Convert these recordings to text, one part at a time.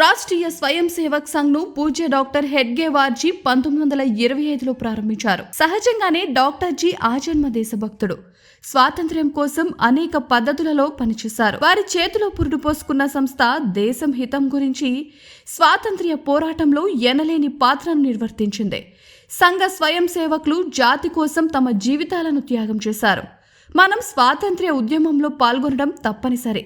రాష్ట్రీయ స్వయం సేవక్ సంఘ్ను పూజ్య డాక్టర్ హెడ్గే వార్జీ పంతొమ్మిది వందల ఇరవై ఐదులో ప్రారంభించారు. సహజంగానే డాక్టర్ జీ ఆజన్మ దేశభక్తుడు స్వాతంత్ర్యం కోసం అనేక పద్ధతులలో పనిచేశారు. వారి చేతిలో పురుడు పోసుకున్న సంస్థ దేశం హితం గురించి స్వాతంత్ర్య పోరాటంలో ఎనలేని పాత్రను నిర్వర్తించింది. సంఘ స్వయం సేవకులు జాతి కోసం తమ జీవితాలను త్యాగం చేశారు. మనం స్వాతంత్ర్య ఉద్యమంలో పాల్గొనడం తప్పనిసరి.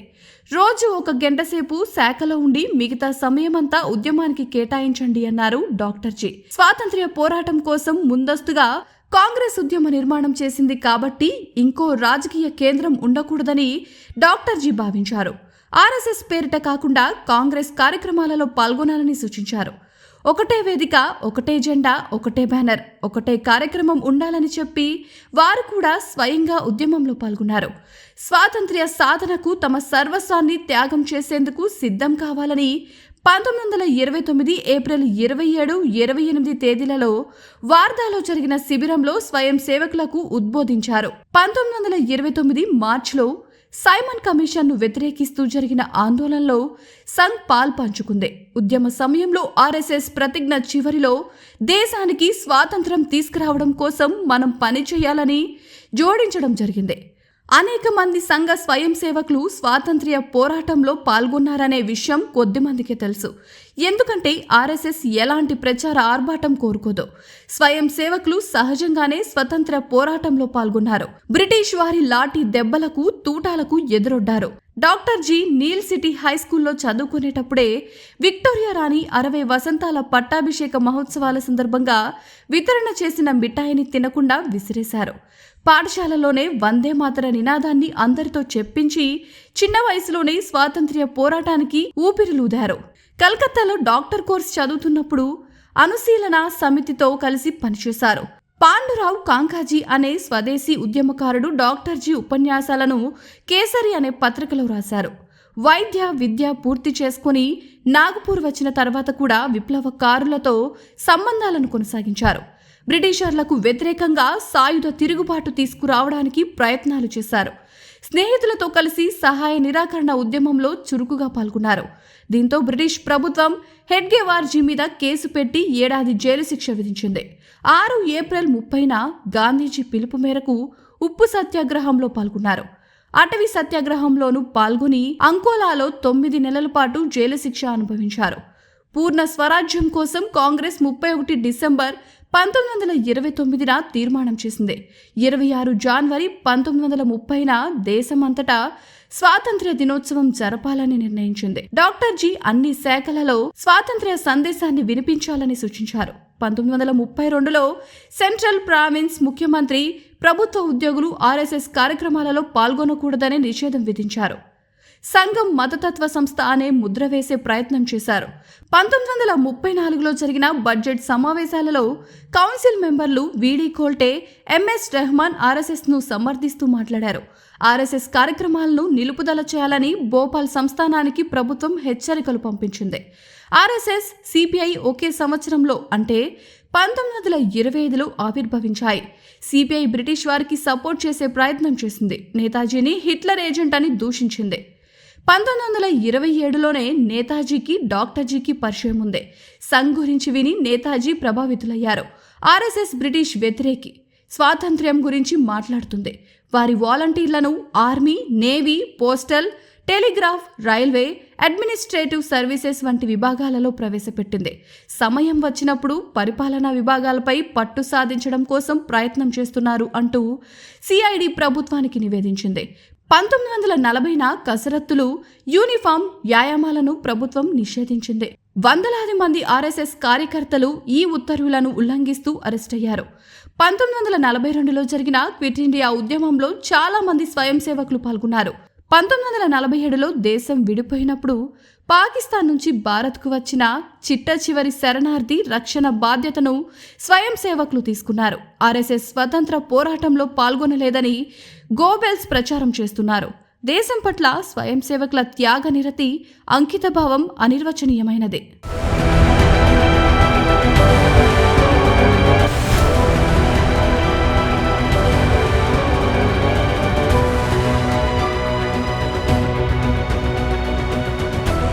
రోజు ఒక గంట సేపు శాఖలో ఉండి మిగతా సమయమంతా ఉద్యమానికి కేటాయించండి అన్నారు డాక్టర్ జీ. స్వాతంత్ర్య పోరాటం కోసం ముందస్తుగా కాంగ్రెస్ ఉద్యమ నిర్మాణం చేసింది కాబట్టి ఇంకో రాజకీయ కేంద్రం ఉండకూడదని డాక్టర్ జీ భావించారు. ఆర్ఎస్ఎస్ పేరిట కాకుండా కాంగ్రెస్ కార్యక్రమాలలో పాల్గొనాలని సూచించారు. ఒకటే వేదిక ఒకటే జెండా ఒకటే బ్యానర్ ఒకటే కార్యక్రమం ఉండాలని చెప్పి వారు కూడా స్వయంగా ఉద్యమంలో పాల్గొన్నారు. స్వాతంత్ర్య సాధనకు తమ సర్వస్వాన్ని త్యాగం చేసేందుకు సిద్ధం కావాలని పంతొమ్మిది వందల ఇరవై తొమ్మిది ఏప్రిల్ ఇరవై ఏడు ఇరవై ఎనిమిది తేదీలలో వార్దాలో జరిగిన శిబిరంలో స్వయం సేవకులకు ఉద్బోధించారు. పంతొమ్మిది వందల ఇరవై తొమ్మిది మార్చిలో సైమన్ కమిషన్ను వ్యతిరేకిస్తూ జరిగిన ఆందోళనలో సంఘ్ పాల్ పంచుకుంది. ఉద్యమ సమయంలో ఆర్ఎస్ఎస్ ప్రతిజ్ఞ చివరిలో దేశానికి స్వాతంత్రం తీసుకురావడం కోసం మనం పని చేయాలని జోడించడం జరిగింది. అనేక మంది సంఘ స్వయం సేవకులు స్వాతంత్ర్య పోరాటంలో పాల్గొన్నారనే విషయం కొద్దిమందికే తెలుసు. ఎందుకంటే ఆర్ఎస్ఎస్ ఎలాంటి ప్రచార ఆర్భాటం కోరుకోదు. స్వయం సేవకులు సహజంగానే స్వతంత్ర పోరాటంలో పాల్గొన్నారు. బ్రిటిష్ వారి లాఠీ దెబ్బలకు తూటాలకు ఎదురొడ్డారు. Doctor ji. Neel City High స్కూల్లో చదువుకునేటప్పుడే విక్టోరియా రాణి అరవై వసంతాల పట్టాభిషేక మహోత్సవాల సందర్భంగా వితరణ చేసిన మిఠాయిని తినకుండా విసిరేశారు. పాఠశాలలోనే వందే మాతర నినాదాన్ని అందరితో చెప్పించి చిన్న వయసులోనే స్వాతంత్ర్య పోరాటానికి ఊపిరిలూదారు. కలకత్తాలో డాక్టర్ కోర్స్ చదువుతున్నప్పుడు అనుశీలన సమితితో కలిసి పనిచేశారు. పాండురావు కాంకాజీ అనే స్వదేశీ ఉద్యమకారుడు డాక్టర్ జీ ఉపన్యాసాలను కేసరి అనే పత్రికలో రాశారు. వైద్య విద్య పూర్తి చేసుకుని నాగపూర్ వచ్చిన తర్వాత కూడా విప్లవకారులతో సంబంధాలను కొనసాగించారు. బ్రిటిషర్లకు వ్యతిరేకంగా సాయుధ తిరుగుబాటు తీసుకురావడానికి ప్రయత్నాలు చేశారు. స్నేహితులతో కలిసి సహాయ నిరాకరణ ఉద్యమంలో చురుకుగా పాల్గొన్నారు. దీంతో బ్రిటిష్ ప్రభుత్వం హెడ్గేవార్జీ మీద కేసు పెట్టి ఏడాది జైలు శిక్ష విధించింది. ఆరు ఏప్రిల్ ముప్పైన గాంధీజీ పిలుపు మేరకు ఉప్పు సత్యాగ్రహంలో పాల్గొన్నారు. అటవీ సత్యాగ్రహంలోనూ పాల్గొని అంకోలాలో తొమ్మిది నెలల పాటు జైలు శిక్ష అనుభవించారు. పూర్ణ స్వరాజ్యం కోసం కాంగ్రెస్ ముప్పై ఒకటి డిసెంబర్ పంతొమ్మిది వందల ఇరవై తొమ్మిదిన తీర్మానం చేసింది. ఇరవై ఆరు జనవరి పంతొమ్మిది వందల ముప్పైన దేశమంతటా స్వాతంత్ర్య దినోత్సవం జరపాలని నిర్ణయించింది. డాక్టర్ జీ అన్ని శాఖలలో స్వాతంత్ర్య సందేశాన్ని వినిపించాలని సూచించారు. పంతొమ్మిది వందల ముప్పై రెండులో సెంట్రల్ ప్రావిన్స్ ముఖ్యమంత్రి ప్రభుత్వ ఉద్యోగులు ఆర్ఎస్ఎస్ కార్యక్రమాలలో పాల్గొనకూడదని నిషేధం విధించారు. సంఘం మతతత్వ సంస్థ అనే ముద్ర వేసే ప్రయత్నం చేశారు. పంతొమ్మిది వందల ముప్పై నాలుగులో జరిగిన బడ్జెట్ సమావేశాలలో కౌన్సిల్ మెంబర్లు వీడి కోల్టే ఎంఎస్ రెహమాన్ ఆర్ఎస్ఎస్ను సమర్థిస్తూ మాట్లాడారు. ఆర్ఎస్ఎస్ కార్యక్రమాలను నిలుపుదల చేయాలని భోపాల్ సంస్థానానికి ప్రభుత్వం హెచ్చరికలు పంపించింది. ఆర్ఎస్ఎస్ సిపిఐ ఒకే సంవత్సరంలో అంటే పంతొమ్మిది వందల ఇరవై ఐదులో ఆవిర్భవించాయి. సిపిఐ బ్రిటిష్ వారికి సపోర్ట్ చేసే ప్రయత్నం చేసింది. నేతాజీని హిట్లర్ ఏజెంట్ అని దూషించింది. పంతొమ్మిది వందల ఇరవై ఏడులోనే నేతాజీకి డాక్టర్జీకి పరిచయం ఉంది. సంఘ్ గురించి విని నేతాజీ ప్రభావితులయ్యారు. ఆర్ఎస్ఎస్ బ్రిటిష్ వ్యతిరేకి స్వాతంత్ర్యం గురించి మాట్లాడుతుంది. వారి వాలంటీర్లను army navy postal telegraph railway administrative services వంటి విభాగాలలో ప్రవేశపెట్టింది. సమయం వచ్చినప్పుడు పరిపాలనా విభాగాలపై పట్టు సాధించడం కోసం ప్రయత్నం చేస్తున్నారు అంటూ సిఐడి ప్రభుత్వానికి నివేదించింది. పంతొమ్మిది వందల నలభైన కసరత్తులు యూనిఫామ్ వ్యాయామాలను ప్రభుత్వం నిషేధించింది. వందలాది మంది ఆర్ఎస్ఎస్ కార్యకర్తలు ఈ ఉత్తర్వులను ఉల్లంఘిస్తూ అరెస్ట్ అయ్యారు పంతొమ్మిది వందల నలభై రెండులో జరిగిన క్విట్ ఇండియా ఉద్యమంలో చాలా మంది స్వయం సేవకులు పాల్గొన్నారు. పంతొమ్మిది వందల నలభై ఏడులో దేశం విడిపోయినప్పుడు పాకిస్తాన్ నుంచి భారత్కు వచ్చిన చిట్ట చివరి శరణార్థి రక్షణ బాధ్యతను స్వయం సేవకులు తీసుకున్నారు. ఆర్ఎస్ఎస్ స్వతంత్ర పోరాటంలో పాల్గొనలేదని గోబెల్స్ ప్రచారం చేస్తున్నారు. దేశం పట్ల స్వయం సేవకుల త్యాగ నిరతి అంకితభావం అనిర్వచనీయమైనదే.